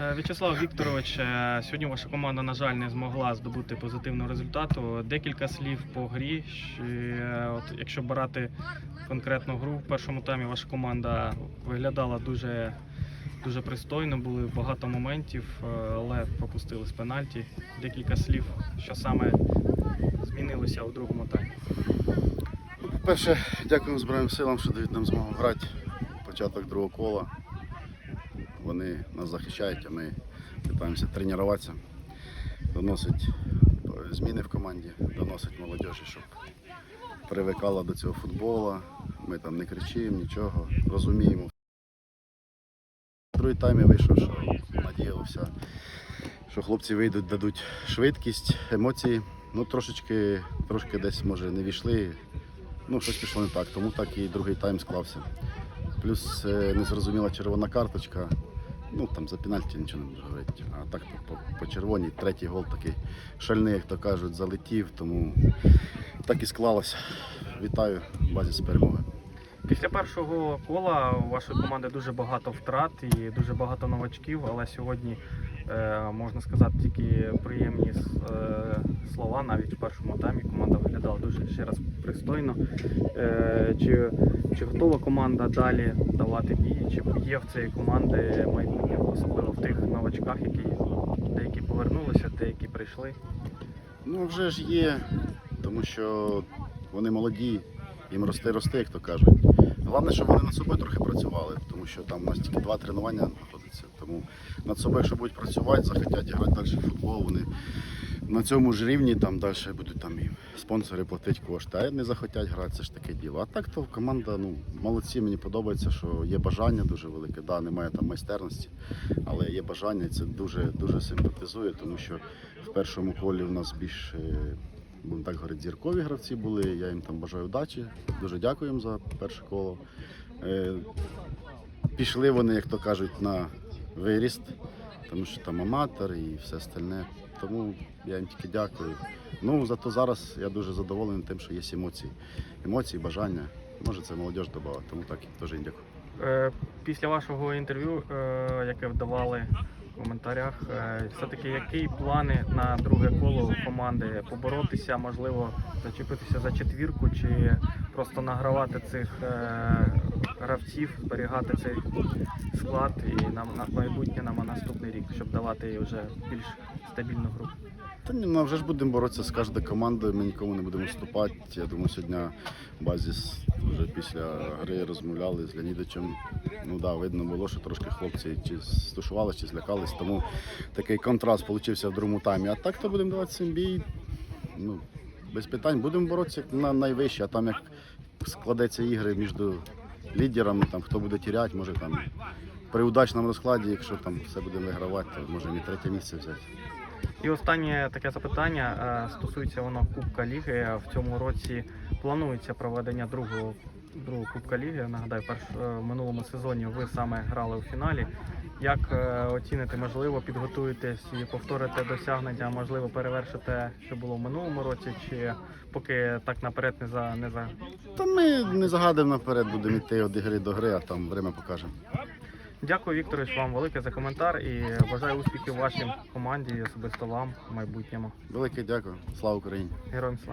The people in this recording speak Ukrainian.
Е, В'ячеслав Вікторович, е, сьогодні ваша команда, на жаль, не змогла здобути позитивного результату. Декілька слів по грі. Е, От, якщо брати конкретну гру, в першому таймі ваша команда виглядала дуже, дуже пристойно, були багато моментів, але пропустили з пенальті. Декілька слів, що саме змінилося у другому таймі. По-перше, дякуємо Збройним силам, що дають нам змогу грати. Початок другого кола. Вони нас захищають, а ми намагаємося тренуватися, доносить зміни в команді, доносить молодіжі, щоб привикала до цього футболу. Ми там не кричимо, нічого, розуміємо. Другий таймі вийшов, що надіялися, що хлопці вийдуть, дадуть швидкість, емоції. Ну, трошечки, трошки десь може не війшли. Ну, щось пішло не так, тому так і другий тайм склався. Плюс е, незрозуміла червона карточка. Ну там за пенальті нічого не можу говорити. А так по, по, по червоній, третій гол такий шальний, як то кажуть, залетів, тому так і склалося. Вітаю базі з перемоги. Після першого кола у вашої команди дуже багато втрат і дуже багато новачків, але сьогодні е, можна сказати тільки приємні 2-2. Навіть в першому таймі команда виглядала дуже ще раз пристойно. Е, чи чи готова команда далі давати бій, чи є в цієї команди майбутнє, особливо в тих новачках, які деякі повернулися, деякі прийшли? Ну вже ж є, тому що вони молоді, їм рости, рости, як то кажуть. Головне, щоб вони над собою трохи працювали, тому що там у нас тільки два тренування знаходиться. Тому над собою, якщо будуть працювати, захотять грати далі в футбол, вони на цьому ж рівні там далі будуть там і спонсори платити кошти. А не захотять грати, це ж таке діло. А так то команда, ну молодці, мені подобається, що є бажання дуже велике. Да, немає там майстерності, але є бажання, це дуже дуже симпатизує, тому що в першому колі у нас більш, е, будемо так говорити, зіркові гравці були. Я їм там бажаю удачі. Дуже дякую їм за перше коло. Е, Пішли вони, як то кажуть, на виріст, тому що там аматор і все остальне. Тому я їм тільки дякую. Ну, зато зараз я дуже задоволений тим, що є емоції. Емоції, бажання. Може, це молодіж додала, тому так теж їм дякую. Е, Після вашого інтерв'ю, е, яке вдавали в коментарях, е, все-таки які плани на друге коло команди? Поборотися, можливо, зачепитися за четвірку, чи просто награвати цих гравців, зберігати цей склад і на, на майбутнє на наступний рік, щоб давати вже більш стабільну гру. Та ні, ну вже ж будемо боротися з кожною командою, ми нікому не будемо вступати. Я думаю, сьогодні базіс вже після гри розмовляли з Леонідовичем. Ну да, видно було, що трошки хлопці чи стушувалися, чи злякались, тому такий контраст получився в другому таймі. А так то будемо давати цим бій. Ну, без питань будемо боротися на найвище, а там як складеться ігри між лідерами, там хто буде тіряти, може там при удачному розкладі, якщо там все будемо вигравати, то може і третє місце взяти. І останнє таке запитання е, стосується воно Кубка Ліги. В цьому році планується проведення другого другого Кубка Ліги. Нагадаю, перш е, в минулому сезоні ви саме грали у фіналі. Як е, оціните, можливо, підготуєтесь і повторите досягнення, можливо, перевершите, що було в минулому році, чи поки так наперед не за не за Та ми не загадуємо наперед, будемо йти від гри до гри, а там время покаже. дякую, Вікторович, вам велике за коментар і бажаю успіхів вашій команді і особисто вам в майбутньому. Велике дякую. Слава Україні! Героям слава!